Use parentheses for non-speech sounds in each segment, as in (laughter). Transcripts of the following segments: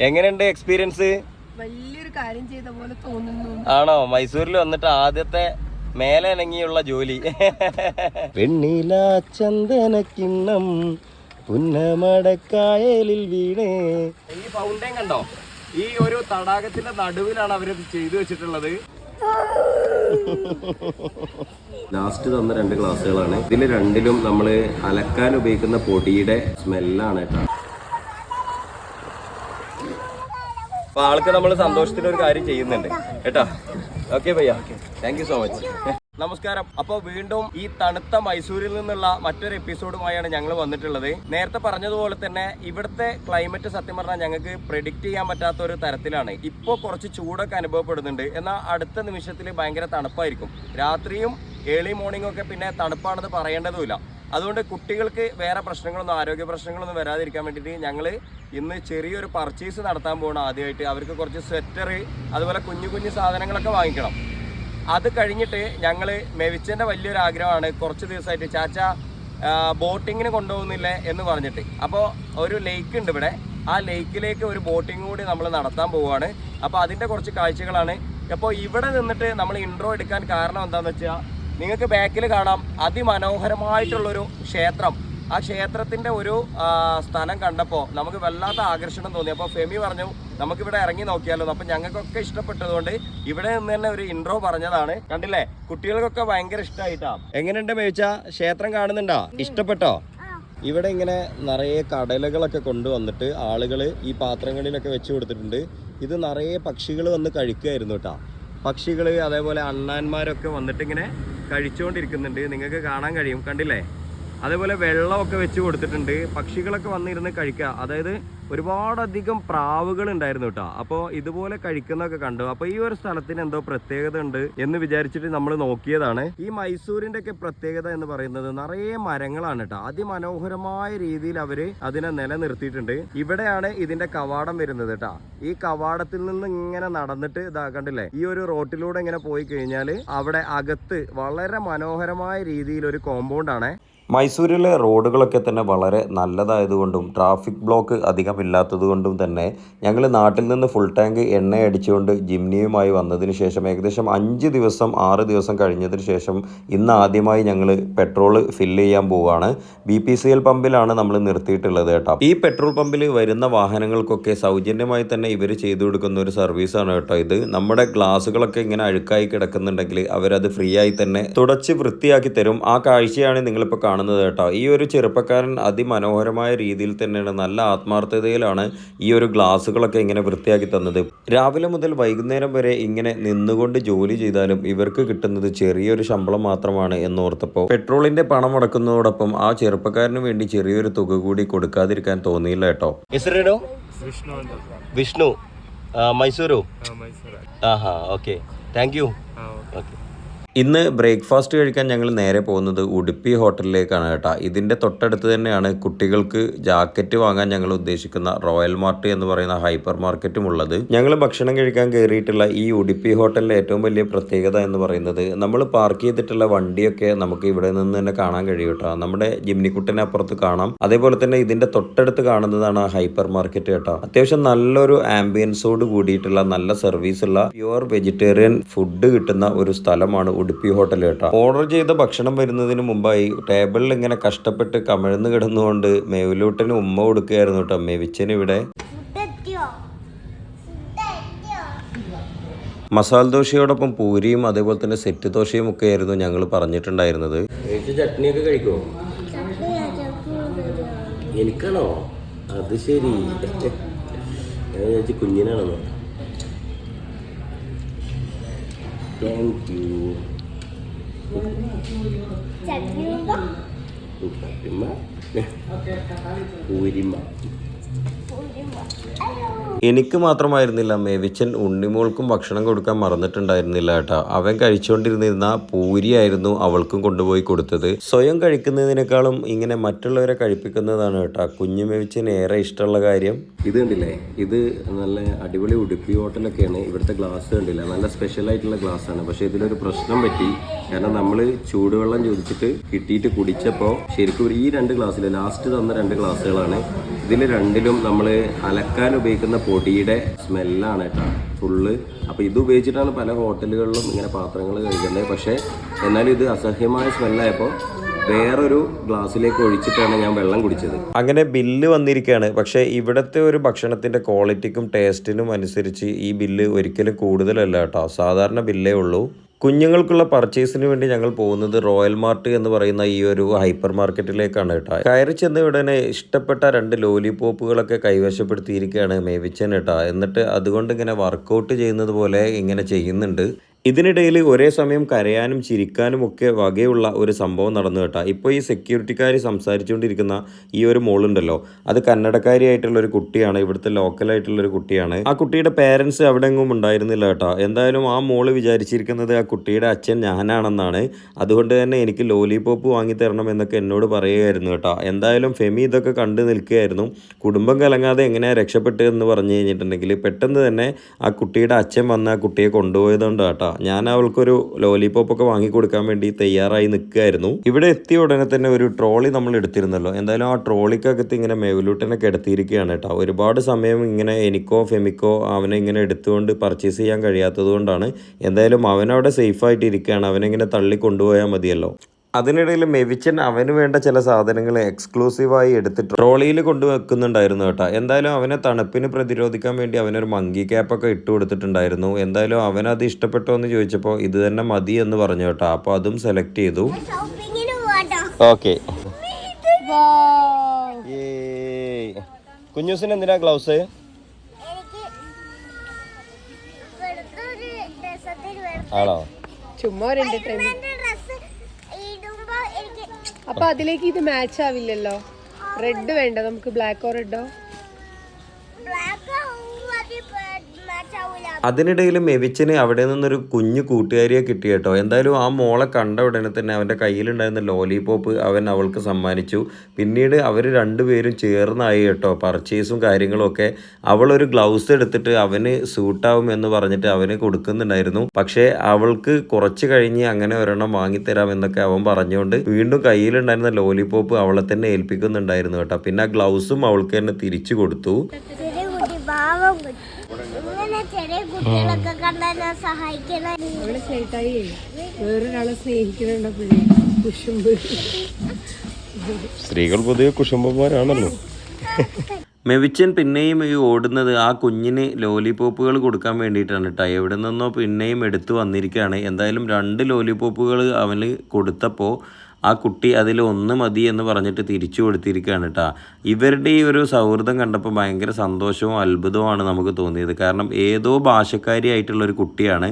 എങ്ങനെയുണ്ട് എക്സ്പീരിയൻസ് വലിയൊരു കാര്യം ചെയ്ത പോലെ തോന്നുന്നു. ആണോ? മൈസൂരിൽ വന്നിട്ട് ആദ്യത്തെ മേലെ ഇണങ്ങിയുള്ള ജോലി. വെണ്ണില ചന്ദന കിണ്ണം പുന്നമടക്കായലിൽ വീണേ. ഈ ഫൗണ്ടൻ കണ്ടോ? ഈ ഒരു തടാകത്തിന്റെ നടുവിലാണ് അവരത് ചെയ്തു വെച്ചിട്ടുള്ളത്. ലാസ്റ്റ് തന്ന രണ്ട് ഗ്ലാസ്സുകളാണ് ഇതിൽ രണ്ടിലും നമ്മൾ അലക്കാൻ ഉപയോഗിക്കുന്ന പൊടിയുടെ സ്മെല്ലാണ് കേട്ടോ. അപ്പൊ ആൾക്ക് നമ്മൾ സന്തോഷത്തിന് ഒരു കാര്യം ചെയ്യുന്നുണ്ട്. കേട്ടോ? ഓക്കെ ഭയ്യ. താങ്ക് യു സോ മച്ച് നമസ്കാരം. അപ്പോൾ വീണ്ടും ഈ തണുത്ത മൈസൂരിൽ നിന്നുള്ള മറ്റൊരു എപ്പിസോഡുമായാണ് ഞങ്ങൾ വന്നിട്ടുള്ളത്. നേരത്തെ പറഞ്ഞതുപോലെ തന്നെ ഇവിടുത്തെ ക്ലൈമറ്റ് സത്യം പറഞ്ഞാൽ ഞങ്ങൾക്ക് പ്രിഡിക്റ്റ് ചെയ്യാൻ പറ്റാത്ത ഒരു തരത്തിലാണ്. ഇപ്പോൾ കുറച്ച് ചൂടൊക്കെ അനുഭവപ്പെടുന്നുണ്ട്. എന്നാൽ അടുത്ത നിമിഷത്തിൽ ഭയങ്കര തണുപ്പായിരിക്കും. രാത്രിയും ഏർലി മോർണിംഗ് ഒക്കെ പിന്നെ തണുപ്പാണെന്ന് പറയേണ്ടതുമില്ല. അതുകൊണ്ട് കുട്ടികൾക്ക് വേറെ പ്രശ്നങ്ങളൊന്നും ആരോഗ്യ പ്രശ്നങ്ങളൊന്നും വരാതിരിക്കാൻ വേണ്ടിയിട്ട് ഞങ്ങൾ ഇന്ന് ചെറിയൊരു പർച്ചേസ് നടത്താൻ പോകണം ആദ്യമായിട്ട്. അവർക്ക് കുറച്ച് സ്വെറ്റർ അതുപോലെ കുഞ്ഞു കുഞ്ഞു സാധനങ്ങളൊക്കെ വാങ്ങിക്കണം. അത് കഴിഞ്ഞിട്ട് ഞങ്ങൾ മെവിച്ചന്റെ വലിയൊരു ആഗ്രഹമാണ്. കുറച്ച് ദിവസമായിട്ട് ചാച്ച ബോട്ടിങ്ങിന് കൊണ്ടുപോകുന്നില്ലേ? എന്ന് പറഞ്ഞിട്ട്. അപ്പോൾ ഒരു ലേക്ക് ഉണ്ട് ഇവിടെ. ആ ലേക്കിലേക്ക് ഒരു ബോട്ടിംഗ് കൂടി നമ്മൾ നടത്താൻ പോവുകയാണ് അപ്പോൾ അതിന്റെ കുറച്ച് കാഴ്ചകളാണ്. അപ്പോൾ ഇവിടെ നിന്നിട്ട് നമ്മൾ ഇൻട്രോ എടുക്കാൻ കാരണം എന്താണെന്ന് വെച്ചാൽ നിങ്ങൾക്ക് ബാക്കിൽ കാണാം അതിമനോഹരമായിട്ടുള്ളൊരു ക്ഷേത്രം. ആ ക്ഷേത്രത്തിന്റെ ഒരു സ്ഥലം കണ്ടപ്പോൾ നമുക്ക് വല്ലാത്ത ആകർഷണം തോന്നി. അപ്പോൾ ഫെമി പറഞ്ഞു നമുക്കിവിടെ ഇറങ്ങി നോക്കിയാലോ? അപ്പം ഞങ്ങൾക്കൊക്കെ ഇഷ്ടപ്പെട്ടതുകൊണ്ട് ഇവിടെ നിന്ന് തന്നെ ഒരു ഇൻട്രോ പറഞ്ഞതാണ്. കണ്ടില്ലേ? കുട്ടികൾക്കൊക്കെ ഭയങ്കര ഇഷ്ടമായിട്ടാ. എങ്ങനെയുണ്ട് മേച്ച ക്ഷേത്രം കാണുന്നുണ്ടോ? ഇഷ്ടപ്പെട്ടോ? ഇവിടെ ഇങ്ങനെ നിറയെ കടലകളൊക്കെ കൊണ്ടുവന്നിട്ട് ആളുകൾ ഈ പാത്രങ്ങളിലൊക്കെ വെച്ച് കൊടുത്തിട്ടുണ്ട്. ഇത് നിറയെ പക്ഷികൾ വന്ന് കഴിക്കുമായിരുന്നു കേട്ടോ. പക്ഷികൾ അതേപോലെ അണ്ണാന്മാരൊക്കെ വന്നിട്ടിങ്ങനെ കഴിച്ചുകൊണ്ടിരിക്കുന്നുണ്ട് നിങ്ങൾക്ക് കാണാൻ കഴിയും. കണ്ടില്ലേ? അതേപോലെ വെള്ളമൊക്കെ വെച്ച് കൊടുത്തിട്ടുണ്ട്. പക്ഷികളൊക്കെ വന്നിരുന്ന് കഴിക്കുക. അതായത് ഒരുപാടധികം പ്രാവുകൾ ഉണ്ടായിരുന്നു കേട്ടോ. അപ്പോൾ ഇതുപോലെ കഴിക്കുന്നൊക്കെ കണ്ടു. അപ്പോൾ ഈ ഒരു സ്ഥലത്തിന് എന്തോ പ്രത്യേകത ഉണ്ട് എന്ന് വിചാരിച്ചിട്ട് നമ്മൾ നോക്കിയതാണ്. ഈ മൈസൂരിന്റെ ഒക്കെ പ്രത്യേകത എന്ന് പറയുന്നത് നിറയെ മരങ്ങളാണ് കേട്ടോ. അതിമനോഹരമായ രീതിയിൽ അവർ അതിനെ നിലനിർത്തിയിട്ടുണ്ട്. ഇവിടെയാണ് ഇതിന്റെ കവാടം വരുന്നത് കേട്ടോ. ഈ കവാടത്തിൽ നിന്ന് ഇങ്ങനെ നടന്നിട്ട് ഇതാ കണ്ടില്ലേ? ഈ ഒരു റോട്ടിലൂടെ ഇങ്ങനെ പോയി കഴിഞ്ഞാൽ അവിടെ അകത്ത് വളരെ മനോഹരമായ രീതിയിൽ ഒരു കോമ്പൗണ്ട് ആണ്. മൈസൂരിലെ റോഡുകളൊക്കെ തന്നെ വളരെ നല്ലതായതുകൊണ്ടും ട്രാഫിക് ബ്ലോക്ക് അധികം അധികമില്ലാത്തതുകൊണ്ടും തന്നെ ഞങ്ങൾ നാട്ടിൽ നിന്ന് ഫുൾ ടാങ്ക് എണ്ണ അടിച്ചുകൊണ്ട് ജിംനിയുമായി വന്നതിന് ശേഷം ഏകദേശം അഞ്ച് ദിവസം ആറ് ദിവസം കഴിഞ്ഞതിന് ശേഷം ഇന്ന് ആദ്യമായി ഞങ്ങൾ പെട്രോൾ ഫില്ല് ചെയ്യാൻ പോവുകയാണ് ബി പി സി എൽ പമ്പിലാണ് നമ്മൾ നിർത്തിയിട്ടുള്ളത് കേട്ടോ. ഈ പെട്രോൾ പമ്പിൽ വരുന്ന വാഹനങ്ങൾക്കൊക്കെ സൗജന്യമായി തന്നെ ഇവർ ചെയ്തു കൊടുക്കുന്ന ഒരു സർവീസാണ് കേട്ടോ ഇത്. നമ്മുടെ ഗ്ലാസ്സുകളൊക്കെ ഇങ്ങനെ അഴുക്കായി കിടക്കുന്നുണ്ടെങ്കിൽ അവരത് ഫ്രീ ആയി തന്നെ തുടച്ച് വൃത്തിയാക്കി തരും. ആ കാഴ്ചയാണ് നിങ്ങളിപ്പോൾ കാണുന്നത് കേട്ടോ. ഈ ഒരു ചെറുപ്പക്കാരൻ അതിമനോഹരമായ രീതിയിൽ തന്നെയാണ് നല്ല ആത്മാർത്ഥതയിലാണ് ഈ ഒരു ഗ്ലാസ്സുകളൊക്കെ ഇങ്ങനെ വൃത്തിയാക്കി തന്നത്. രാവിലെ മുതൽ വൈകുന്നേരം വരെ ഇങ്ങനെ നിന്നുകൊണ്ട് ജോലി ചെയ്താലും ഇവർക്ക് കിട്ടുന്നത് ചെറിയൊരു ശമ്പളം മാത്രമാണ് എന്നോർത്തപ്പോൾ പെട്രോളിന്റെ പണം മുടക്കുന്നതോടൊപ്പം ആ ചെറുപ്പക്കാരന് വേണ്ടി ചെറിയൊരു തുക കൂടി കൊടുക്കാതിരിക്കാൻ തോന്നിയില്ല കേട്ടോ. വിഷ്ണു മൈസൂരു? ആഹാ ഓക്കെ. Thank you. ഓക്കെ. ഇന്ന് ബ്രേക്ക്ഫാസ്റ്റ് കഴിക്കാൻ ഞങ്ങൾ നേരെ പോകുന്നത് ഉടുപ്പി ഹോട്ടലിലേക്കാണ് കേട്ടോ. ഇതിന്റെ തൊട്ടടുത്ത് തന്നെയാണ് കുട്ടികൾക്ക് ജാക്കറ്റ് വാങ്ങാൻ ഞങ്ങൾ ഉദ്ദേശിക്കുന്ന റോയൽ മാർട്ട് എന്ന് പറയുന്ന ഹൈപ്പർ മാർക്കറ്റും ഉള്ളത്. ഞങ്ങൾ ഭക്ഷണം കഴിക്കാൻ കയറിയിട്ടുള്ള ഈ ഉടുപ്പി ഹോട്ടലിലെ ഏറ്റവും വലിയ പ്രത്യേകത എന്ന് പറയുന്നത് നമ്മൾ പാർക്ക് ചെയ്തിട്ടുള്ള വണ്ടിയൊക്കെ നമുക്ക് ഇവിടെ നിന്ന് തന്നെ കാണാൻ കഴിയും കേട്ടോ. നമ്മുടെ ജിംനിക്കുട്ടനെ അപ്പുറത്ത് കാണാം. അതേപോലെ തന്നെ ഇതിന്റെ തൊട്ടടുത്ത് കാണുന്നതാണ് ഹൈപ്പർ മാർക്കറ്റ് കേട്ടോ. അത്യാവശ്യം നല്ലൊരു ആംബിയൻസോട് കൂടിയിട്ടുള്ള നല്ല സർവീസുള്ള പ്യുവർ വെജിറ്റേറിയൻ ഫുഡ് കിട്ടുന്ന ഒരു സ്ഥലമാണ് ഉടുപ്പി ഹോട്ടൽ കേട്ടോ. ഓർഡർ ചെയ്ത ഭക്ഷണം വരുന്നതിന് മുമ്പായി ടേബിളിൽ ഇങ്ങനെ കഷ്ടപ്പെട്ട് കമിഴ്ന്ന് കിടന്നുകൊണ്ട് മേവിലൂട്ടിന് ഉമ്മ കൊടുക്കുകയായിരുന്നു കേട്ടോ. മേവിച്ചന് ഇവിടെ. മസാല ദോശയോടൊപ്പം പൂരിയും അതേപോലെ തന്നെ സെറ്റ് ദോശയും ഒക്കെ ആയിരുന്നു ഞങ്ങൾ പറഞ്ഞിട്ടുണ്ടായിരുന്നത്. ചട്നിയൊക്കെ കഴിക്കുമോ എനിക്കാണോ? അത് ശരി. കുഞ്ഞിനാണോ താങ്ക് യു പൂരിമ എനിക്ക് മാത്രമായിരുന്നില്ല മേവിച്ചൻ ഉണ്ണിമോൾക്കും ഭക്ഷണം കൊടുക്കാൻ മറന്നിട്ടുണ്ടായിരുന്നില്ല കേട്ടോ അവൻ കഴിച്ചുകൊണ്ടിരുന്നിരുന്ന പൂരിയായിരുന്നു അവൾക്കും കൊണ്ടുപോയി കൊടുത്തത്. സ്വയം കഴിക്കുന്നതിനേക്കാളും ഇങ്ങനെ മറ്റുള്ളവരെ കഴിപ്പിക്കുന്നതാണ് കേട്ടോ കുഞ്ഞു മേവിച്ചൻ ഏറെ ഇഷ്ടമുള്ള കാര്യം. ഇത് കണ്ടില്ലേ? ഇത് നല്ല അടിപൊളി ഉടുപ്പി ഹോട്ടലൊക്കെയാണ്. ഇവിടുത്തെ ഗ്ലാസ് കണ്ടില്ല? നല്ല സ്പെഷ്യൽ ആയിട്ടുള്ള ഗ്ലാസ് ആണ്. പക്ഷെ ഇതിലൊരു പ്രശ്നം പറ്റി. കാരണം നമ്മൾ ചൂടുവെള്ളം ചോദിച്ചിട്ട് കിട്ടിയിട്ട് കുടിച്ചപ്പോൾ ശരിക്കും ഈ രണ്ട് ഗ്ലാസ്സിൽ ലാസ്റ്റ് തന്ന രണ്ട് ഗ്ലാസ്സുകളാണ് ഇതിൽ രണ്ടിലും നമ്മൾ അലക്കാൻ ഉപയോഗിക്കുന്ന പൊടിയുടെ സ്മെല്ലാണ് കേട്ടോ ഫുള്ള് അപ്പോൾ ഇത് ഉപയോഗിച്ചിട്ടാണ് പല ഹോട്ടലുകളിലും ഇങ്ങനെ പാത്രങ്ങൾ കഴിക്കുന്നത്. പക്ഷേ എന്നാലും ഇത് അസഹ്യമായ സ്മെല്ലായപ്പോൾ വേറൊരു ഗ്ലാസ്സിലേക്ക് ഒഴിച്ചിട്ടാണ് ഞാൻ വെള്ളം കുടിച്ചത്. അങ്ങനെ ബില്ല് വന്നിരിക്കുകയാണ്. പക്ഷേ ഇവിടുത്തെ ഒരു ഭക്ഷണത്തിന്റെ ക്വാളിറ്റിക്കും ടേസ്റ്റിനും അനുസരിച്ച് ഈ ബില്ല് ഒരിക്കലും കൂടുതലല്ല കേട്ടോ. സാധാരണ ബില്ലേ ഉള്ളൂ. കുഞ്ഞുങ്ങൾക്കുള്ള പർച്ചേസിന് വേണ്ടി ഞങ്ങൾ പോകുന്നത് റോയൽ മാർട്ട് എന്ന് പറയുന്ന ഈ ഒരു ഹൈപ്പർ മാർക്കറ്റിലേക്കാണ് കേട്ടോ. കയറി ചെന്ന ഉടനെ ഇഷ്ടപ്പെട്ട രണ്ട് ലോലിപോപ്പുകളൊക്കെ കൈവശപ്പെടുത്തിയിരിക്കുകയാണ് മേവിച്ചൻ കേട്ടോ. എന്നിട്ട് അതുകൊണ്ട് ഇങ്ങനെ വർക്കൗട്ട് ചെയ്യുന്നത് പോലെ ഇങ്ങനെ ചെയ്യുന്നുണ്ട്. ഇതിനിടയിൽ ഒരേ സമയം കരയാനും ചിരിക്കാനും ഒക്കെ വകയുള്ള ഒരു സംഭവം നടന്നു കേട്ടോ. ഇപ്പോൾ ഈ സെക്യൂരിറ്റിക്കാർ സംസാരിച്ചുകൊണ്ടിരിക്കുന്ന ഈ ഒരു മോളുണ്ടല്ലോ അത് കന്നഡക്കാരിയായിട്ടുള്ള ഒരു കുട്ടിയാണ് ഇവിടുത്തെ ലോക്കലായിട്ടുള്ള ഒരു കുട്ടിയാണ്. ആ കുട്ടിയുടെ പേരൻസ് അവിടെ എങ്ങും ഉണ്ടായിരുന്നില്ല കേട്ടോ. എന്തായാലും ആ മോൾ വിചാരിച്ചിരിക്കുന്നത് ആ കുട്ടിയുടെ അച്ഛൻ ഞാനാണെന്നാണ്. അതുകൊണ്ട് തന്നെ എനിക്ക് ലോലിപോപ്പ് വാങ്ങി തരണം എന്നൊക്കെ എന്നോട് പറയുകയായിരുന്നു കേട്ടോ. എന്തായാലും ഫെമി ഇതൊക്കെ കണ്ടു നിൽക്കുകയായിരുന്നു. കുടുംബം കലങ്ങാതെ എങ്ങനെയാണ് രക്ഷപ്പെട്ടതെന്ന് പറഞ്ഞു കഴിഞ്ഞിട്ടുണ്ടെങ്കിൽ പെട്ടെന്ന് തന്നെ ആ കുട്ടിയുടെ അച്ഛൻ വന്ന് ആ കുട്ടിയെ കൊണ്ടുപോയതുകൊണ്ട് കേട്ടോ. ഞാൻ അവൾക്കൊരു ലോലിപോപ്പ് ഒക്കെ വാങ്ങി കൊടുക്കാൻ വേണ്ടി തയ്യാറായി നിൽക്കുകയായിരുന്നു. ഇവിടെ എത്തിയ ഉടനെ തന്നെ ഒരു ട്രോളി നമ്മൾ എടുത്തിരുന്നല്ലോ. എന്തായാലും ആ ട്രോളിക്കകത്ത് ഇങ്ങനെ മേവലൂട്ടനെ കിടത്തിയിരിക്കുകയാണ് കേട്ടോ. ഒരുപാട് സമയം ഇങ്ങനെ എനിക്കോ ഫെമിക്കോ അവനെ ഇങ്ങനെ എടുത്തുകൊണ്ട് പർച്ചേസ് ചെയ്യാൻ കഴിയാത്തത് കൊണ്ടാണ്. എന്തായാലും അവനവിടെ സേഫായിട്ട് ഇരിക്കുകയാണ്. അവനെങ്ങനെ തള്ളി കൊണ്ടുപോയാൽ മതിയല്ലോ. അതിനിടയിൽ മെവിച്ചൻ അവന് വേണ്ട ചില സാധനങ്ങൾ എക്സ്ക്ലൂസീവായി എടുത്തിട്ട് ട്രോളിയിൽ കൊണ്ടുവെക്കുന്നുണ്ടായിരുന്നു കേട്ടോ. എന്തായാലും അവനെ തണുപ്പിന് പ്രതിരോധിക്കാൻ വേണ്ടി അവനൊരു മങ്കി ക്യാപ്പൊക്കെ ഇട്ട് കൊടുത്തിട്ടുണ്ടായിരുന്നു. എന്തായാലും അവനത് ഇഷ്ടപ്പെട്ടോ എന്ന് ചോദിച്ചപ്പോൾ ഇത് തന്നെ മതി എന്ന് പറഞ്ഞു കേട്ടോ. അപ്പോൾ അതും സെലക്ട് ചെയ്തു. ഷോപ്പിങ്ങിന് പോവാട്ടോ. ഓക്കെ കുഞ്ഞൂസിന് എന്തിനാ ഗ്ലൗസ് ആണോ? ചുമ്മാ ഒരു എന്റർടൈൻമെന്റ് അപ്പൊ അതിലേക്ക് ഇത് മാച്ച് ആവില്ലല്ലോ? റെഡ് വേണ്ട? നമുക്ക് ബ്ലാക്കോ റെഡോ അതിനിടയിൽ മെവിച്ചന് അവിടെ നിന്നൊരു കുഞ്ഞു കൂട്ടുകാരിയെ കിട്ടി കേട്ടോ. എന്തായാലും ആ മോളെ കണ്ട ഉടനെ തന്നെ അവന്റെ കയ്യിലുണ്ടായിരുന്ന ലോലിപോപ്പ് അവൻ അവൾക്ക് സമ്മാനിച്ചു. പിന്നീട് അവർ രണ്ടുപേരും ചേർന്നായി കേട്ടോ പർച്ചേസും കാര്യങ്ങളൊക്കെ അവളൊരു ഗ്ലൗസ് എടുത്തിട്ട് അവന് സൂട്ടാവും എന്ന് പറഞ്ഞിട്ട് അവന് കൊടുക്കുന്നുണ്ടായിരുന്നു. പക്ഷേ അവൾക്ക് കുറച്ച് കഴിഞ്ഞ് അങ്ങനെ ഒരെണ്ണം വാങ്ങിത്തരാം എന്നൊക്കെ അവൻ പറഞ്ഞുകൊണ്ട് വീണ്ടും കയ്യിലുണ്ടായിരുന്ന ലോലിപോപ്പ് അവളെ തന്നെ ഏൽപ്പിക്കുന്നുണ്ടായിരുന്നു കേട്ടോ. പിന്നെ ആ ഗ്ലൗസും അവൾക്ക് തന്നെ തിരിച്ചു കൊടുത്തു ചെറിയ കുട്ടി പാവം കുട്ടി ഇങ്ങനെ ചെറിയ കുട്ടികളൊക്കെ കണ്ടാൽ സഹായിക്കണ. അവളെ ചേട്ടായി വേറൊരാളെ സ്നേഹിക്കുന്നുണ്ടപ്പോഴേ കുശുമ്പ്. സ്ത്രീകൾ പൊതുവെ കുശുംബന്മാരാണല്ലോ മെവിച്ചൻ പിന്നെയും ഈ ഓടുന്നത് ആ കുഞ്ഞിന് ലോലിപോപ്പുകൾ കൊടുക്കാൻ വേണ്ടിയിട്ടാണ് കേട്ടോ എവിടെ നിന്നോ പിന്നെയും എടുത്തു വന്നിരിക്കുകയാണ്. എന്തായാലും രണ്ട് ലോലിപോപ്പുകൾ അവന് കൊടുത്തപ്പോൾ ആ കുട്ടി അതിൽ ഒന്ന് മതി എന്ന് പറഞ്ഞിട്ട് തിരിച്ചു കൊടുത്തിരിക്കുകയാണ് കേട്ടോ ഇവരുടെ ഈ ഒരു സൗഹൃദം കണ്ടപ്പോൾ ഭയങ്കര സന്തോഷവും അത്ഭുതവുമാണ് നമുക്ക് തോന്നിയത്. കാരണം ഏതോ ഭാഷക്കാരിയായിട്ടുള്ള ഒരു കുട്ടിയാണ്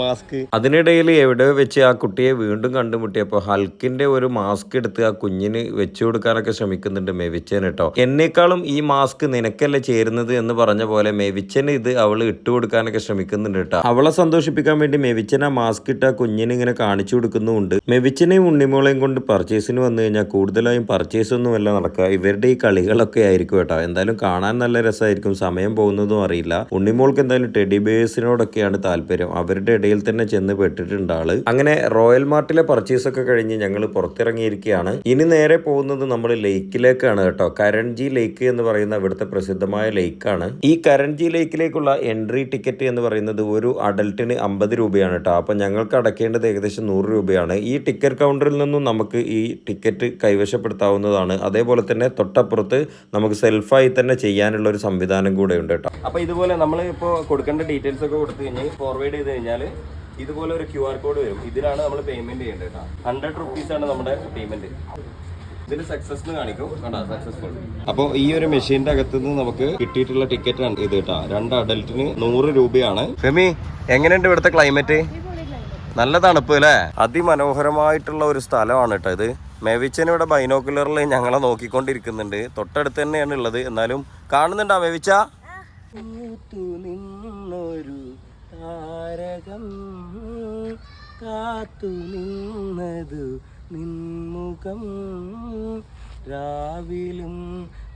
മാസ്ക് അതിനിടയിൽ എവിടെ വെച്ച് ആ കുട്ടിയെ വീണ്ടും കണ്ടുമുട്ടിയപ്പോൾ ഹൽക്കിന്റെ ഒരു മാസ്ക് എടുത്ത് ആ കുഞ്ഞിന് വെച്ചു കൊടുക്കാനൊക്കെ ശ്രമിക്കുന്നുണ്ട് മെവിച്ചൻ കേട്ടോ. എന്നേക്കാളും ഈ മാസ്ക് നിനക്കല്ലേ ചേരുന്നത് എന്ന് പറഞ്ഞ പോലെ മെവിച്ചന് ഇത് അവൾ ഇട്ട് കൊടുക്കാനൊക്കെ ശ്രമിക്കുന്നുണ്ട് കേട്ടോ. അവളെ സന്തോഷിപ്പിക്കാൻ വേണ്ടി മെവിച്ചൻ ആ മാസ്ക് ഇട്ട് കുഞ്ഞിന് ഇങ്ങനെ കാണിച്ചു കൊടുക്കുന്നുമുണ്ട്. മെവിച്ചനെയും ഉണ്ണിമോളെയും കൊണ്ട് പർച്ചേസിന് വന്നു കഴിഞ്ഞാൽ കൂടുതലായും പർച്ചേസ് ഒന്നുമല്ല നടക്കുക. ഇവരുടെ ഈ കളികളൊക്കെ ആയിരിക്കും കേട്ടോ. എന്തായാലും കാണാൻ നല്ല രസമായിരിക്കും. സമയം പോകുന്നതും അറിയില്ല. ഉണ്ണിമോൾക്ക് എന്തായാലും ടെഡി ബേഴ്സിനോടൊക്കെയാണ് താല്പര്യം. അവരുടെ ഇടയിൽ തന്നെ ചെന്ന് പെട്ടിട്ടുണ്ട് ആൾ. അങ്ങനെ റോയൽ മാർട്ടിലെ പർച്ചേസ് ഒക്കെ കഴിഞ്ഞ് ഞങ്ങൾ പുറത്തിറങ്ങിയിരിക്കുകയാണ്. ഇനി നേരെ പോകുന്നത് നമ്മൾ ലേക്കിലേക്കാണ് കേട്ടോ. കരൺജി ലേക്ക് എന്ന് പറയുന്ന ഇവിടുത്തെ പ്രസിദ്ധമായ ലേക്കാണ്. ഈ കരൺജി ലേക്കിലേക്കുള്ള എൻട്രി ടിക്കറ്റ് എന്ന് പറയുന്നത് ഒരു അഡൽട്ടിന് അമ്പത് രൂപയാണ് കേട്ടോ. അപ്പൊ ഞങ്ങൾക്ക് അടക്കേണ്ടത് ഏകദേശം നൂറ് രൂപയാണ്. ഈ ടിക്കറ്റ് കൗണ്ടറിൽ നിന്നും നമുക്ക് ഈ ടിക്കറ്റ് കൈവശപ്പെടുത്താവുന്നതാണ്. അതേപോലെ തന്നെ തൊട്ടപ്പുറത്ത് നമുക്ക് സെൽഫായി തന്നെ ചെയ്യാനുള്ള ഒരു സംവിധാനം കൂടെ ഉണ്ട് കേട്ടോ. അപ്പൊ ഇതുപോലെ നമ്മൾ ഇപ്പോൾ കൊടുക്കേണ്ട ഡീറ്റെയിൽസ് ഒക്കെ കൊടുത്തു കഴിഞ്ഞാൽ ഫോർവേഡ് ചെയ്ത് കഴിഞ്ഞാൽ ഇതുപോലെ ഒരു ക്യു ആർ കോഡ് വരും. ഇതിലാണ് നമ്മൾ പേയ്മെന്റ് ചെയ്യേണ്ടത് കേട്ടോ ഹൺഡ്രഡ് റുപ്പീസ് ആണ് നമ്മുടെ പേയ്മെന്റ് ഇതിൽ സക്സസ് എന്ന് കാണിക്കും. കണ്ടാ സക്സസ്ഫുൾ അപ്പോൾ ഈ ഒരു മെഷീന്റെ അകത്ത് നിന്ന് നമുക്ക് കിട്ടിയിട്ടുള്ള ടിക്കറ്റ് ആണ് ഇത് കേട്ടോ രണ്ട് അഡൽറ്റിന് നൂറ് രൂപയാണ്. ഫെമി എങ്ങനെയുണ്ട് ഇവിടുത്തെ ക്ലൈമറ്റ് നല്ല തണുപ്പ് അല്ലേ അതിമനോഹരമായിട്ടുള്ള ഒരു സ്ഥലമാണ് കേട്ടോ ഇത്. മെവിച്ചൻ ഇവിടെ ബൈനോക്കുലറിൽ ഞങ്ങളെ നോക്കിക്കൊണ്ടിരിക്കുന്നുണ്ട്. തൊട്ടടുത്ത് തന്നെയാണ് ഉള്ളത്. എന്നാലും കാണുന്നുണ്ടോ മെവിച്ച? നിന്നൊരു താരകം കാത്തു നിന്നതു നിൻമുഖം. രാവിലും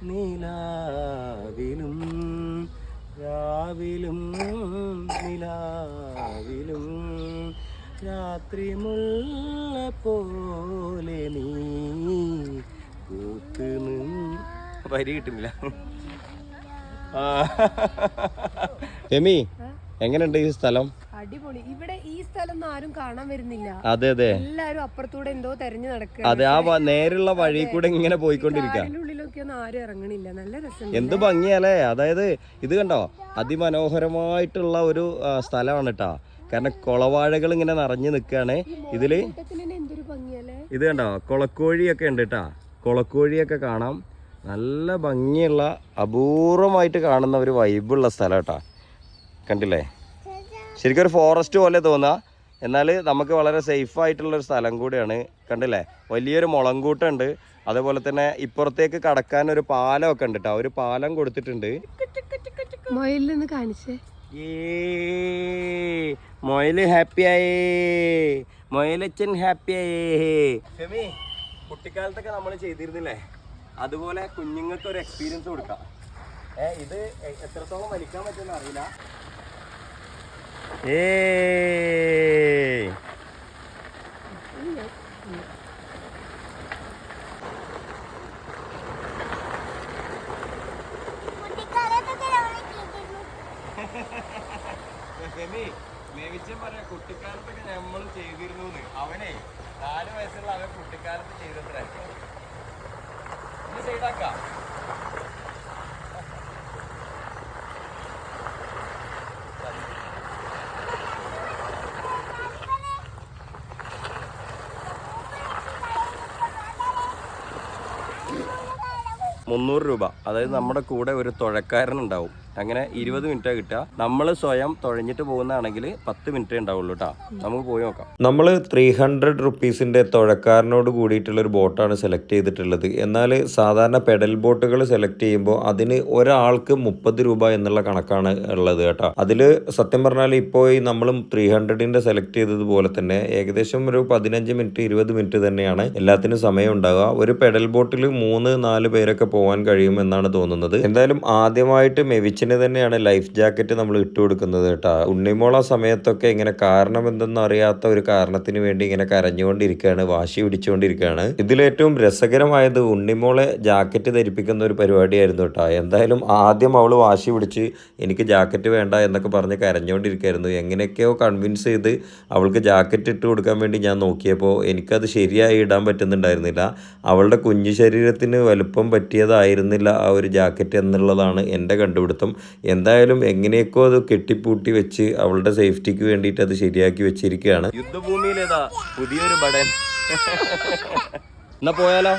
നിലാവിലും രാവിലും നിലാവിലും. രാത്രി മുല്ല പോലെ നീ കൂത്ത് വരി കിട്ടുന്നില്ല. ആ. എങ്ങനെയുണ്ട് ഈ സ്ഥലം? അടിപൊളി. ഇവിടെ ഈ സ്ഥലം ഒന്നും ആരും കാണാൻ വരുന്നില്ല. അതെ അതെ. എല്ലാരും അപ്പുറത്തൂടെ എന്തോ തെരഞ്ഞു നടക്കുക അതെ ആ നേരെയുള്ള നേരുള്ള വഴി കൂടെ ഇങ്ങനെ പോയിക്കൊണ്ടിരിക്കാം. കാടിന്റെ ഉള്ളിലൊക്കെ ആരും ഇറങ്ങണില്ല. നല്ല രസം എന്ത് ഭംഗിയല്ലേ അതായത് ഇത് കണ്ടോ? അതിമനോഹരമായിട്ടുള്ള ഒരു സ്ഥലമാണ് കേട്ടോ കാരണം കുളവാഴകൾ ഇങ്ങനെ നിറഞ്ഞു നിൽക്കുകയാണ്. ഇതിൽ എന്തൊരു ഭംഗിയല്ലേ ഇത് കണ്ടോ? കുളക്കോഴിയൊക്കെ ഉണ്ട് കേട്ടാ കുളക്കോഴിയൊക്കെ കാണാം. നല്ല ഭംഗിയുള്ള അപൂർവമായിട്ട് കാണുന്ന ഒരു വൈബുള്ള സ്ഥലം കേട്ടാ കണ്ടില്ലേ? ശരിക്കും ഒരു ഫോറസ്റ്റ് പോലെ തോന്നുക എന്നാൽ നമുക്ക് വളരെ സേഫ് ആയിട്ടുള്ളൊരു സ്ഥലം കൂടിയാണ്. കണ്ടില്ലേ? വലിയൊരു മുളങ്കൂട്ടുണ്ട്. അതുപോലെ തന്നെ ഇപ്പുറത്തേക്ക് കടക്കാൻ ഒരു പാലമൊക്കെ ഉണ്ട് കേട്ടോ ഒരു പാലം കൊടുത്തിട്ടുണ്ട്. മൊയിലിന്ന് കാണിച്ചേ. മൊയിൽ ഹാപ്പി ആയേ മൊയിലച്ചൻ ഹാപ്പി ആയി ഫെമി കുട്ടിക്കാലത്തൊക്കെ നമ്മൾ ചെയ്തിരുന്നില്ലേ? അതുപോലെ കുഞ്ഞുങ്ങൾക്ക് ഒരു എക്സ്പീരിയൻസ് കൊടുക്കാം. ഏ ഇത് എത്രത്തോളം വലിക്കാൻ പറ്റുമെന്ന് അറിയില്ല. ഏ കുട്ടിക്കാലത്തൊക്കെ നമ്മൾ കേട്ടിരുന്നു. ഫെമി മേവിച്ചൻ പറയാ കുട്ടിക്കാലത്തൊക്കെ നമ്മൾ ചെയ്തിരുന്നു അവനെ നാല് വയസ്സുള്ള അവൻ കുട്ടിക്കാലത്ത് ഇത് ചെയ്താക്കാം. മുന്നൂറ് രൂപ. അതായത് നമ്മുടെ കൂടെ ഒരു തുഴക്കാരൻ ഉണ്ടാവും. അങ്ങനെ ഇരുപത് മിനിറ്റാ കിട്ടുക. നമ്മൾ സ്വയം തുഴഞ്ഞിട്ട് പോകുന്നതാണെങ്കിൽ പത്ത് മിനിറ്റ് ഉണ്ടാവുള്ളൂ കേട്ടോ നമുക്ക് പോയി നോക്കാം. നമ്മൾ ത്രീ ഹൺഡ്രഡ് റുപ്പീസിന്റെ തുഴക്കാരനോട് കൂടിയിട്ടുള്ള ഒരു ബോട്ടാണ് സെലക്ട് ചെയ്തിട്ടുള്ളത്. എന്നാൽ സാധാരണ പെഡൽ ബോട്ടുകൾ സെലക്ട് ചെയ്യുമ്പോൾ അതിന് ഒരാൾക്ക് മുപ്പത് രൂപ എന്നുള്ള കണക്കാണ് ഉള്ളത് കേട്ടോ. അതിൽ സത്യം പറഞ്ഞാൽ ഇപ്പോൾ ഈ നമ്മളും ത്രീ ഹൺഡ്രഡിന്റെ സെലക്ട് ചെയ്തതുപോലെ തന്നെ ഏകദേശം ഒരു പതിനഞ്ച് മിനിറ്റ് ഇരുപത് മിനിറ്റ് തന്നെയാണ് എല്ലാത്തിനും സമയം ഉണ്ടാകുക ഒരു പെഡൽ ബോട്ടിൽ മൂന്ന് നാല് പേരൊക്കെ പോകാൻ കഴിയുമെന്നാണ് തോന്നുന്നത്. എന്തായാലും ആദ്യമായിട്ട് മെവിച്ചിന് തന്നെയാണ് ലൈഫ് ജാക്കറ്റ് നമ്മൾ ഇട്ട് കൊടുക്കുന്നത് കേട്ടോ. ഉണ്ണിമോള സമയത്തൊക്കെ ഇങ്ങനെ കാരണം എന്തെന്ന് അറിയാത്ത ഒരു കാരണത്തിന് വേണ്ടി ഇങ്ങനെ കരഞ്ഞുകൊണ്ടിരിക്കുകയാണ് വാശി പിടിച്ചുകൊണ്ടിരിക്കുകയാണ്. ഇതിലേറ്റവും രസകരമായത് ഉണ്ണിമോളെ ജാക്കറ്റ് ധരിപ്പിക്കുന്ന ഒരു പരിപാടിയായിരുന്നു കേട്ടോ. എന്തായാലും ആദ്യം അവൾ വാശി പിടിച്ച് എനിക്ക് ജാക്കറ്റ് വേണ്ട എന്നൊക്കെ പറഞ്ഞ് കരഞ്ഞുകൊണ്ടിരിക്കുകയായിരുന്നു. എങ്ങനെയൊക്കെയോ കൺവിൻസ് ചെയ്ത് അവൾക്ക് ജാക്കറ്റ് ഇട്ട് കൊടുക്കാൻ വേണ്ടി ഞാൻ നോക്കിയപ്പോൾ എനിക്കത് ശരിയായി ഇടാൻ പറ്റുന്നുണ്ടായിരുന്നില്ല. അവളുടെ കുഞ്ഞു ശരീരത്തിന് വലുപ്പം പറ്റിയതായിരുന്നില്ല ആ ഒരു ജാക്കറ്റ് എന്നുള്ളതാണ് എന്റെ കണ്ടുപിടുത്തം. എന്തായാലും എങ്ങനെയൊക്കെ അത് കെട്ടിപ്പൂട്ടി വെച്ച് അവളുടെ സേഫ്റ്റിക്ക് വേണ്ടിയിട്ട് അത് ശരിയാക്കി വെച്ചിരിക്കുകയാണ്. യുദ്ധഭൂമിയിലേതാ പുതിയൊരു ബടൻ എന്നാ പോയാലോ?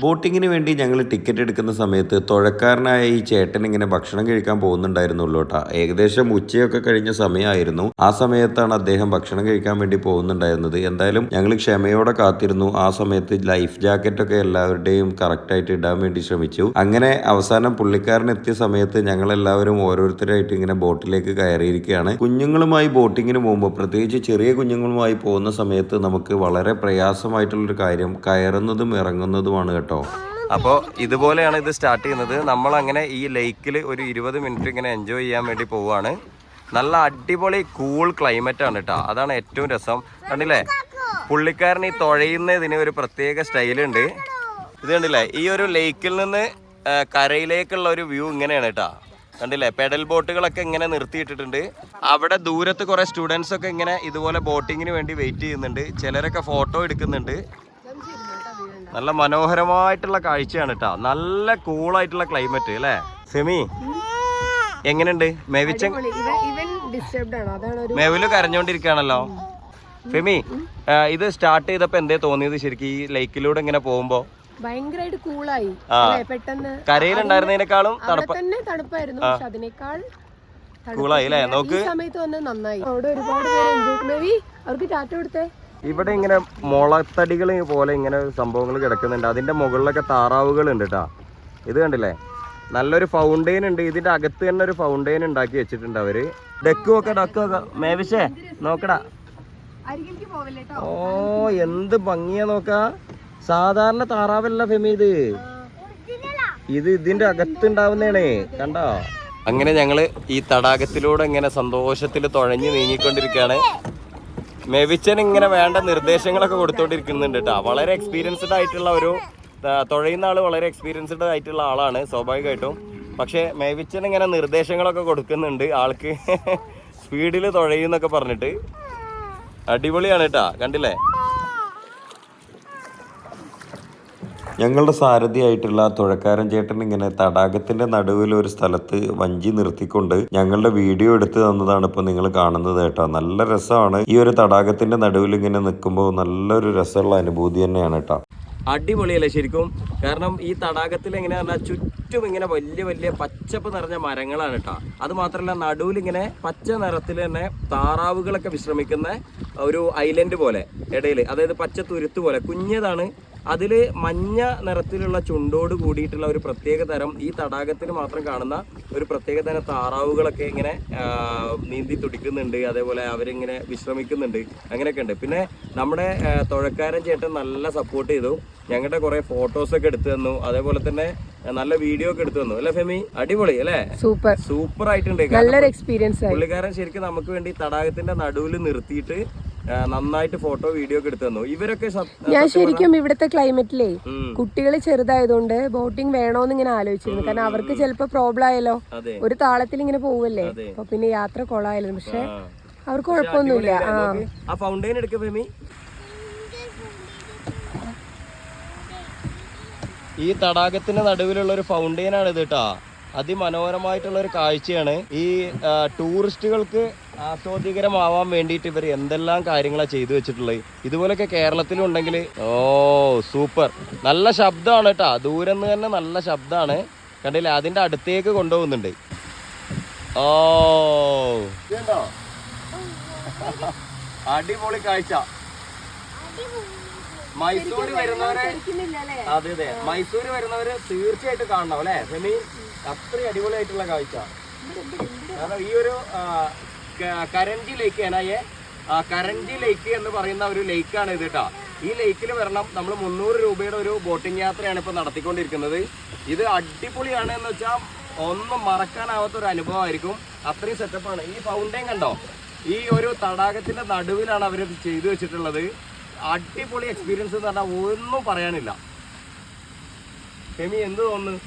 ബോട്ടിങ്ങിന് വേണ്ടി ഞങ്ങൾ ടിക്കറ്റ് എടുക്കുന്ന സമയത്ത് തുഴക്കാരനായ ഈ ചേട്ടൻ ഇങ്ങനെ ഭക്ഷണം കഴിക്കാൻ പോകുന്നുണ്ടായിരുന്നുള്ളൂ കേട്ടോ ഏകദേശം ഉച്ചയൊക്കെ കഴിഞ്ഞ സമയമായിരുന്നു. ആ സമയത്താണ് അദ്ദേഹം ഭക്ഷണം കഴിക്കാൻ വേണ്ടി പോകുന്നുണ്ടായിരുന്നത്. എന്തായാലും ഞങ്ങൾ ക്ഷമയോടെ കാത്തിരുന്നു. ആ സമയത്ത് ലൈഫ് ജാക്കറ്റ് ഒക്കെ എല്ലാവരുടെയും കറക്റ്റായിട്ട് ഇടാൻ വേണ്ടി ശ്രമിച്ചു. അങ്ങനെ അവസാനം പുള്ളിക്കാരൻ എത്തിയ സമയത്ത് ഞങ്ങൾ എല്ലാവരും ഓരോരുത്തരായിട്ട് ഇങ്ങനെ ബോട്ടിലേക്ക് കയറിയിരിക്കുകയാണ്. കുഞ്ഞുങ്ങളുമായി ബോട്ടിങ്ങിന് പോകുമ്പോൾ പ്രത്യേകിച്ച് ചെറിയ കുഞ്ഞുങ്ങളുമായി പോകുന്ന സമയത്ത് നമുക്ക് വളരെ പ്രയാസമായിട്ടുള്ളൊരു കാര്യം കയറുന്നതും ഇറങ്ങുന്നതുമാണ് കേട്ടോ. അപ്പോൾ ഇതുപോലെയാണ് ഇത് സ്റ്റാർട്ട് ചെയ്യുന്നത്. നമ്മൾ അങ്ങനെ ഈ ലേക്കിൽ ഒരു ഇരുപത് മിനിറ്റ് ഇങ്ങനെ എൻജോയ് ചെയ്യാൻ വേണ്ടി പോവുകയാണ് നല്ല അടിപൊളി കൂൾ ക്ലൈമറ്റ് ആണ് കേട്ടോ അതാണ് ഏറ്റവും രസം. കണ്ടില്ലേ? പുള്ളിക്കാരൻ ഈ തുഴയുന്നതിന് ഒരു പ്രത്യേക സ്റ്റൈലുണ്ട് ഇത് കണ്ടില്ലേ? ഈ ഒരു ലേക്കിൽ നിന്ന് കരയിലേക്കുള്ള ഒരു വ്യൂ ഇങ്ങനെയാണ് കേട്ടോ കണ്ടില്ലേ? പെഡൽ ബോട്ടുകളൊക്കെ ഇങ്ങനെ നിർത്തിയിട്ടിട്ടുണ്ട്. അവിടെ ദൂരത്ത് കുറേ സ്റ്റുഡൻസ് ഒക്കെ ഇങ്ങനെ ഇതുപോലെ ബോട്ടിങ്ങിന് വേണ്ടി വെയിറ്റ് ചെയ്യുന്നുണ്ട്. ചിലരൊക്കെ ഫോട്ടോ എടുക്കുന്നുണ്ട്. നല്ല മനോഹരമായിട്ടുള്ള കാഴ്ചയാണ് കേട്ടോ നല്ല കൂളായിട്ടുള്ള ക്ലൈമറ്റ് അല്ലേ? സെമി എങ്ങനെയുണ്ട്? മെവിച്ച മെവിൽ കരഞ്ഞോണ്ടിരിക്കുകയാണല്ലോ. ഫെമി ഇത് സ്റ്റാർട്ട് ചെയ്തപ്പോ എന്തേ തോന്നിയത് ശരിക്കും? ഈ ലേക്കിലൂടെ ഇങ്ങനെ പോകുമ്പോ? ഭയങ്കരമായിട്ട് കൂളായി. പെട്ടെന്ന് കരയിലുണ്ടായിരുന്നതിനേക്കാളും തന്നെ തണുപ്പായിരുന്നു. പക്ഷെ അതിനേക്കാൾ കൂളായി അല്ലേ? നോക്ക്. സമയത്ത് വന്ന് നന്നായി. അവിടെ ഒരുപാട് പേര് അവർക്ക് ടാറ്റ കൊടുത്തേ. ഇവിടെ ഇങ്ങനെ മുളത്തടികൾ പോലെ ഇങ്ങനെ സംഭവങ്ങൾ കിടക്കുന്നുണ്ട്. അതിന്റെ മുകളിലൊക്കെ താറാവുകൾ ഉണ്ട് കേട്ടോ ഇത് കണ്ടില്ലേ? നല്ലൊരു ഫൗണ്ടെയിൻ ഉണ്ട്. ഇതിന്റെ അകത്ത് തന്നെ ഒരു ഫൗണ്ടെയിൻ ഉണ്ടാക്കി വെച്ചിട്ടുണ്ട് അവർ. ഡക്കും ഒക്കെ ഡക്കും ഒക്കെ മേവിഷേ നോക്കടാ. അരികിലേക്ക് പോവല്ലേ ട്ടോ. ഓ എന്ത് ഭംഗിയാ നോക്ക. സാധാരണ താറാവല്ല ഫെമി ഇത്. ഇത് ഇതിന്റെ അകത്തുണ്ടാവുന്നേണേ കണ്ടോ? അങ്ങനെ ഞങ്ങൾ ഈ തടാകത്തിലൂടെ ഇങ്ങനെ സന്തോഷത്തിൽ തുഴഞ്ഞു നീങ്ങിക്കൊണ്ടിരിക്കുകയാണ്. മെവിച്ചൻ ഇങ്ങനെ വേണ്ട നിർദ്ദേശങ്ങളൊക്കെ കൊടുത്തോണ്ടിരിക്കുന്നുണ്ട് കേട്ടോ വളരെ എക്സ്പീരിയൻസ്ഡ് ആയിട്ടുള്ള ഒരു തുഴയുന്ന ആൾ വളരെ എക്സ്പീരിയൻസ്ഡ് ആയിട്ടുള്ള ആളാണ് സ്വാഭാവികമായിട്ടും. പക്ഷേ മേവിച്ചൻ ഇങ്ങനെ നിർദ്ദേശങ്ങളൊക്കെ കൊടുക്കുന്നുണ്ട് ആൾക്ക് (laughs) സ്പീഡിൽ തുഴയുന്നൊക്കെ പറഞ്ഞിട്ട്. അടിപൊളിയാണ് കേട്ടാ കണ്ടില്ലേ? ഞങ്ങളുടെ സാരഥിയായിട്ടുള്ള തുഴക്കാരൻ ചേട്ടൻ ഇങ്ങനെ തടാകത്തിന്റെ നടുവിൽ ഒരു സ്ഥലത്ത് വഞ്ചി നിർത്തിക്കൊണ്ട് ഞങ്ങളുടെ വീഡിയോ എടുത്തു തന്നതാണ് ഇപ്പൊ നിങ്ങൾ കാണുന്നത് കേട്ടോ. നല്ല രസമാണ്. ഈ ഒരു തടാകത്തിന്റെ നടുവിൽ ഇങ്ങനെ നിൽക്കുമ്പോൾ നല്ലൊരു രസമുള്ള അനുഭൂതി തന്നെയാണ് കേട്ടോ. അടിപൊളിയല്ലേ ശരിക്കും? കാരണം ഈ തടാകത്തിൽ എങ്ങനെ പറഞ്ഞാൽ ചുറ്റും ഇങ്ങനെ വലിയ വലിയ പച്ചപ്പ് നിറഞ്ഞ മരങ്ങളാണ് കേട്ടോ. അത് മാത്രമല്ല നടുവിൽ ഇങ്ങനെ പച്ച നിറത്തിൽ തന്നെ താറാവുകളൊക്കെ വിശ്രമിക്കുന്ന ഒരു ഐലൻഡ് പോലെ ഇടയിൽ അതായത് പച്ച തുരുത്ത് പോലെ കുഞ്ഞതാണ് അതിൽ മഞ്ഞ നിറത്തിലുള്ള ചുണ്ടോട് കൂടിയിട്ടുള്ള ഒരു പ്രത്യേക തരം ഈ തടാകത്തിൽ മാത്രം കാണുന്ന ഒരു പ്രത്യേക തരം താറാവുകളൊക്കെ ഇങ്ങനെ നീന്തി തുടിക്കുന്നുണ്ട്. അതേപോലെ അവരിങ്ങനെ വിശ്രമിക്കുന്നുണ്ട്. അങ്ങനെയൊക്കെ ഉണ്ട്. പിന്നെ നമ്മുടെ തുഴക്കാരൻ ചേട്ടൻ നല്ല സപ്പോർട്ട് ചെയ്തു. ഞങ്ങളുടെ കുറേ ഫോട്ടോസൊക്കെ എടുത്തു തന്നു. അതേപോലെ തന്നെ നല്ല വീഡിയോ ഒക്കെ എടുത്തു തന്നു. അല്ലേ ഫെമി? അടിപൊളി അല്ലേ? സൂപ്പർ. സൂപ്പർ ആയിട്ടുണ്ട് നല്ലൊരു എക്സ്പീരിയൻസ് പുള്ളിക്കാരൻ ശരിക്കും നമുക്ക് വേണ്ടി തടാകത്തിന്റെ നടുവിൽ നിർത്തിയിട്ട് നന്നായിട്ട് ഫോട്ടോ വീഡിയോ ഒക്കെ എടുത്തു തന്നു. ഇവരൊക്കെ ഞാൻ ശരിക്കും ഇവിടുത്തെ ക്ലൈമറ്റിലേ. കുട്ടികൾ ചെറുതായതുകൊണ്ട് ബോട്ടിംഗ് വേണോന്ന് ഇങ്ങനെ ആലോചിച്ചിരുന്നു. കാരണം അവർക്ക് ചിലപ്പോ പ്രോബ്ലം ആയല്ലോ. ഒരു താളത്തിൽ ഇങ്ങനെ പോവല്ലേ. അപ്പൊ പിന്നെ യാത്ര കൊള്ളായാലും പക്ഷെ അവർക്ക് കുഴപ്പമൊന്നുമില്ല. ആ. നോക്ക്. ആ ഫൗണ്ടെയിൻ എടുക്ക ഫെമി. ഈ തടാകത്തിന്റെ നടുവിലുള്ള ഒരു ഫൗണ്ടൈൻ ആണ് ഇത് കേട്ടാ അതിമനോഹരമായിട്ടുള്ള ഒരു കാഴ്ചയാണ്. ഈ ടൂറിസ്റ്റുകൾക്ക് ആസ്വാദികരമാവാൻ വേണ്ടിയിട്ട് ഇവർ എന്തെല്ലാം കാര്യങ്ങളാണ് ചെയ്തു വെച്ചിട്ടുള്ളത്. ഇതുപോലൊക്കെ കേരളത്തിലും ഉണ്ടെങ്കിൽ ഓ സൂപ്പർ. നല്ല ശബ്ദമാണ് കേട്ടാ. ദൂരം നിന്ന് തന്നെ നല്ല ശബ്ദമാണ് കണ്ടില്ലേ? അതിന്റെ അടുത്തേക്ക് കൊണ്ടുപോകുന്നുണ്ട്. ഓ. അടിപൊളി കാഴ്ച. മൈസൂര് വരുന്നവരെ അതെ അതെ. മൈസൂര് വരുന്നവര് തീർച്ചയായിട്ടും കാണണം അല്ലെ ഫെമി? അത്രയും അടിപൊളിയായിട്ടുള്ള കാഴ്ച. കാരണം ഈ ഒരു കരഞ്ചി ലേക്ക് ഏനായെ കരഞ്ചി ലേക്ക് എന്ന് പറയുന്ന ഒരു ലേക്കാണ് ഇത് കേട്ടോ ഈ ലേക്കിൽ വരണം നമ്മൾ മുന്നൂറ് രൂപയുടെ ഒരു ബോട്ടിംഗ് യാത്രയാണ് ഇപ്പോൾ നടത്തിക്കൊണ്ടിരിക്കുന്നത്. ഇത് അടിപൊളിയാണ് എന്ന് വെച്ചാൽ ഒന്നും മറക്കാനാവാത്ത ഒരു അനുഭവമായിരിക്കും. അത്രയും സെറ്റപ്പാണ് ഈ ഫൗണ്ടെയിൻ കണ്ടോ? ഈ ഒരു തടാകത്തിന്റെ നടുവിലാണ് അവർ ചെയ്തു വെച്ചിട്ടുള്ളത്. അടിപൊളി എക്സ്പീരിയൻസ് എന്ന് പറഞ്ഞാൽ ഒന്നും പറയാനില്ല. എമി എന്ത് തോന്നുന്നു?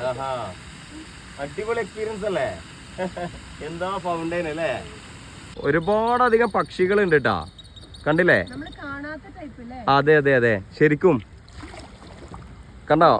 ആഹാ. അടിപൊളി എക്സ്പീരിയൻസ് അല്ലേ? എന്താ ഫൗണ്ടൈൻ അല്ലേ? ഒരുപാടധികം പക്ഷികളുണ്ട് കേട്ടാ കണ്ടില്ലേ? അതെ അതെ അതെ. ശരിക്കും. കണ്ടോ?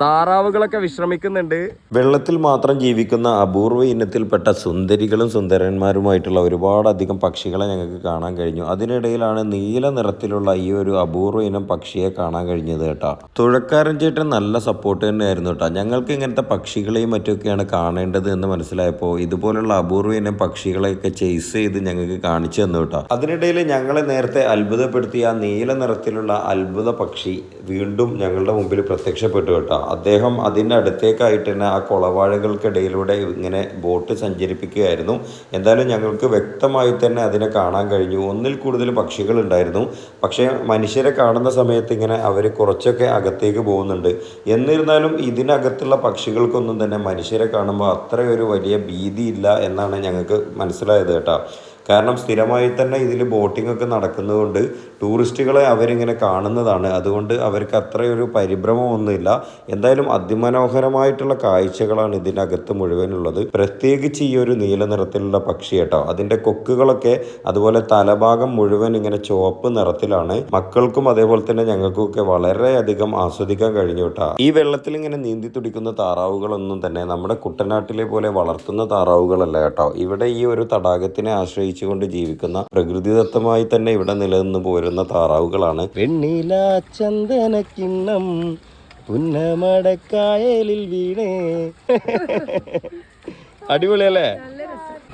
താറാവുകളൊക്കെ വിശ്രമിക്കുന്നുണ്ട്. വെള്ളത്തിൽ മാത്രം ജീവിക്കുന്ന അപൂർവ ഇനത്തിൽപ്പെട്ട സുന്ദരികളും സുന്ദരന്മാരുമായിട്ടുള്ള ഒരുപാടധികം പക്ഷികളെ ഞങ്ങൾക്ക് കാണാൻ കഴിഞ്ഞു. അതിനിടയിലാണ് നീല നിറത്തിലുള്ള ഈ ഒരു അപൂർവ ഇനം പക്ഷിയെ കാണാൻ കഴിഞ്ഞത് കേട്ടോ. തുഴക്കാരൻ ചേട്ടൻ നല്ല സപ്പോർട്ട് തന്നെയായിരുന്നു കേട്ടോ. ഞങ്ങൾക്ക് ഇങ്ങനത്തെ പക്ഷികളെയും മറ്റൊക്കെയാണ് കാണേണ്ടത് എന്ന് മനസ്സിലായപ്പോൾ ഇതുപോലുള്ള അപൂർവ ഇനം പക്ഷികളെയൊക്കെ ചേസ് ചെയ്ത് ഞങ്ങൾക്ക് കാണിച്ചു തന്നു കേട്ടോ. അതിനിടയിൽ ഞങ്ങളെ നേരത്തെ അത്ഭുതപ്പെടുത്തിയ നീല നിറത്തിലുള്ള അത്ഭുത പക്ഷി വീണ്ടും ഞങ്ങളുടെ മുമ്പിൽ പ്രത്യക്ഷപ്പെട്ടു കേട്ടോ. അദ്ദേഹം അതിന്റെ അടുത്തേക്കായിട്ട് തന്നെ ആ കൊളവാഴകൾക്കിടയിലൂടെ ഇങ്ങനെ ബോട്ട് സഞ്ചരിപ്പിക്കുകയായിരുന്നു. എന്തായാലും ഞങ്ങൾക്ക് വ്യക്തമായി തന്നെ അതിനെ കാണാൻ കഴിഞ്ഞു. ഒന്നിൽ കൂടുതൽ പക്ഷികളുണ്ടായിരുന്നു പക്ഷേ മനുഷ്യരെ കാണുന്ന സമയത്ത് ഇങ്ങനെ അവർ കുറച്ചൊക്കെ അകത്തേക്ക് പോകുന്നുണ്ട്. എന്നിരുന്നാലും ഇതിനകത്തുള്ള പക്ഷികൾക്കൊന്നും തന്നെ മനുഷ്യരെ കാണുമ്പോൾ അത്രയൊരു വലിയ ഭീതിയില്ല എന്നാണ് ഞങ്ങൾക്ക് മനസ്സിലായത് കേട്ടോ. കാരണം സ്ഥിരമായി തന്നെ ഇതിൽ ബോട്ടിംഗ് ഒക്കെ നടക്കുന്നതുകൊണ്ട് ടൂറിസ്റ്റുകളെ അവരിങ്ങനെ കാണുന്നതാണ്. അതുകൊണ്ട് അവർക്ക് അത്രയൊരു പരിഭ്രമമൊന്നുമില്ല. എന്തായാലും അതിമനോഹരമായിട്ടുള്ള കാഴ്ചകളാണ് ഇതിനകത്ത് മുഴുവനുള്ളത്. പ്രത്യേകിച്ച് ഈ ഒരു നീല നിറത്തിലുള്ള പക്ഷി കേട്ടോ അതിന്റെ കൊക്കുകളൊക്കെ അതുപോലെ തലഭാഗം മുഴുവൻ ഇങ്ങനെ ചുവപ്പ് നിറത്തിലാണ്. മക്കൾക്കും അതേപോലെ തന്നെ ഞങ്ങൾക്കും ഒക്കെ വളരെയധികം ആസ്വദിക്കാൻ കഴിഞ്ഞു കേട്ടോ. ഈ വെള്ളത്തിൽ ഇങ്ങനെ നീന്തി തുടിക്കുന്ന താറാവുകളൊന്നും തന്നെ നമ്മുടെ കുട്ടനാട്ടിലെ പോലെ വളർത്തുന്ന താറാവുകളല്ല കേട്ടോ. ഇവിടെ ഈ ഒരു തടാകത്തിനെ ആശ്രയിച്ചുകൊണ്ട് ജീവിക്കുന്ന പ്രകൃതിദത്തമായി തന്നെ ഇവിടെ നിലനിന്ന് പോരുന്ന താറാവുകളാണ്. വെണ്ണില ചന്ദന കിണ്ണം പുന്നമടക്കായലിൽ വീണേ. അടിപൊളിയല്ലേ?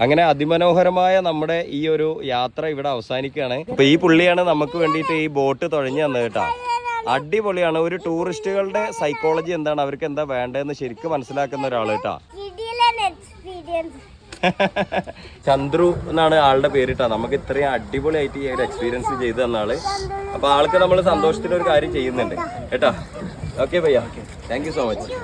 അങ്ങനെ അതിമനോഹരമായ നമ്മുടെ ഈ ഒരു യാത്ര ഇവിടെ അവസാനിക്കുകയാണ്. അപ്പൊ ഈ പുള്ളിയാണ് നമുക്ക് വേണ്ടിയിട്ട് ഈ ബോട്ട് തുഴഞ്ഞു തന്നത് കേട്ടോ. അടിപൊളിയാണ്. ഒരു ടൂറിസ്റ്റുകളുടെ സൈക്കോളജി എന്താണ്? അവർക്ക് എന്താ വേണ്ടതെന്ന് ശരിക്കും മനസ്സിലാക്കുന്ന ഒരാൾ കേട്ടോ. (laughs) ചന്ദ്രു എന്നാണ് ആളുടെ പേരിട്ടാ. നമുക്ക് ഇത്രയും അടിപൊളിയായിട്ട് ഈ ഒരു എക്സ്പീരിയൻസ് ചെയ്തു തന്ന ആൾ. അപ്പൊ ആൾക്ക് നമ്മൾ സന്തോഷത്തിൽ ഒരു കാര്യം ചെയ്യുന്നുണ്ട്. കേട്ടാ? ഓക്കെ ഭയ്യ താങ്ക് യു സോ മച്ച്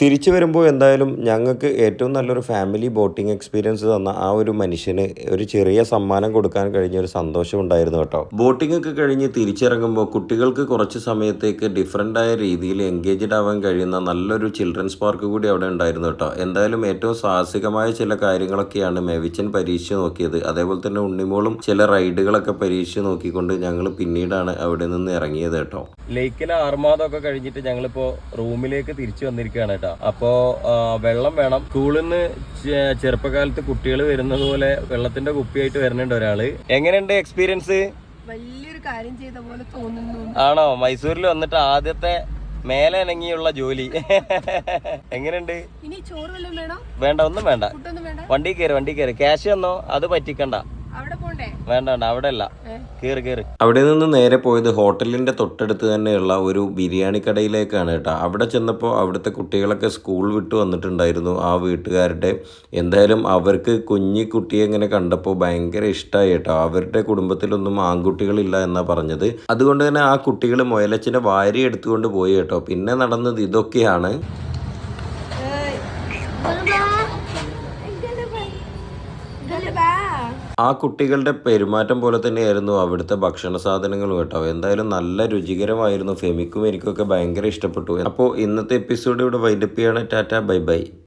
തിരിച്ചു വരുമ്പോൾ എന്തായാലും ഞങ്ങൾക്ക് ഏറ്റവും നല്ലൊരു ഫാമിലി ബോട്ടിംഗ് എക്സ്പീരിയൻസ് തന്ന ആ ഒരു മനുഷ്യന് ഒരു ചെറിയ സമ്മാനം കൊടുക്കാൻ കഴിഞ്ഞ ഒരു സന്തോഷം ഉണ്ടായിരുന്നു കേട്ടോ. ബോട്ടിംഗ് ഒക്കെ കഴിഞ്ഞ് തിരിച്ചിറങ്ങുമ്പോൾ കുട്ടികൾക്ക് കുറച്ച് സമയത്തേക്ക് ഡിഫറെന്റ് ആയ രീതിയിൽ എൻഗേജ്ഡ് ആവാൻ കഴിയുന്ന നല്ലൊരു ചിൽഡ്രൻസ് പാർക്ക് കൂടി അവിടെ ഉണ്ടായിരുന്നു കേട്ടോ. എന്തായാലും ഏറ്റവും സാഹസികമായ ചില കാര്യങ്ങളൊക്കെയാണ് മെവിച്ചൻ പരീക്ഷിച്ച് നോക്കിയത്. അതേപോലെ തന്നെ ഉണ്ണിമോളും ചില റൈഡുകളൊക്കെ പരീക്ഷിച്ച് നോക്കിക്കൊണ്ട് ഞങ്ങൾ പിന്നീടാണ് അവിടെ നിന്ന് ഇറങ്ങിയത് കേട്ടോ. ലേക്കിലെ ആർമാദമൊക്കെ കഴിഞ്ഞിട്ട് ഞങ്ങളിപ്പോ റൂമിലേക്ക് തിരിച്ചു വന്നിരിക്കുകയാണ് കേട്ടോ. അപ്പോ വെള്ളം വേണം. സ്കൂളിൽ നിന്ന് ചെറുപ്പകാലത്ത് കുട്ടികൾ വരുന്നത് പോലെ വെള്ളത്തിന്റെ കുപ്പിയായിട്ട് വരുന്നുണ്ട് ഒരാൾ. എങ്ങനെയുണ്ട് എക്സ്പീരിയൻസ് വലിയൊരു കാര്യം ചെയ്ത പോലെ തോന്നുന്നു. ആണോ? മൈസൂരിൽ വന്നിട്ട് ആദ്യത്തെ മേലെ ഇണങ്ങിയുള്ള ജോലി. എങ്ങനെയുണ്ട്? ഇനി ചോറ് വേണോ? വേണ്ട ഒന്നും വേണ്ട? വേണ്ട കയറി വണ്ടി കയറി. ക്യാഷ് തന്നോ? അത് പറ്റിക്കണ്ട. വേണ്ട വേണ്ട അവിടെ അല്ല കേറി കേറി. അവിടെ നിന്ന് നേരെ പോയത് ഹോട്ടലിന്റെ തൊട്ടടുത്ത് തന്നെയുള്ള ഒരു ബിരിയാണി കടയിലേക്കാണ് കേട്ടോ. അവിടെ ചെന്നപ്പോൾ അവിടുത്തെ കുട്ടികളൊക്കെ സ്കൂൾ വിട്ട് വന്നിട്ടുണ്ടായിരുന്നു ആ വീട്ടുകാരുടെ. എന്തായാലും അവർക്ക് കുഞ്ഞി കുട്ടിയെ ഇങ്ങനെ കണ്ടപ്പോൾ ഭയങ്കര ഇഷ്ടമായി കേട്ടോ. അവരുടെ കുടുംബത്തിലൊന്നും ആൺകുട്ടികളില്ല എന്നാ പറഞ്ഞത്. അതുകൊണ്ട് തന്നെ ആ കുട്ടികൾ മുയലച്ചിനെ വാരി എടുത്തുകൊണ്ട് പോയി കേട്ടോ. പിന്നെ നടന്നത് ഇതൊക്കെയാണ്. ആ കുട്ടികളുടെ പെരുമാറ്റം പോലെ തന്നെയായിരുന്നു അവിടുത്തെ ഭക്ഷണ സാധനങ്ങളും കേട്ടോ. എന്തായാലും നല്ല രുചികരമായിരുന്നു. ഫെമിക്കും എനിക്കൊക്കെ ഭയങ്കര ഇഷ്ടപ്പെട്ടു. അപ്പോൾ ഇന്നത്തെ എപ്പിസോഡ് ഇവിടെ വൈൻഡപ്പ് ചെയ്യാണ്. Tata bye bye.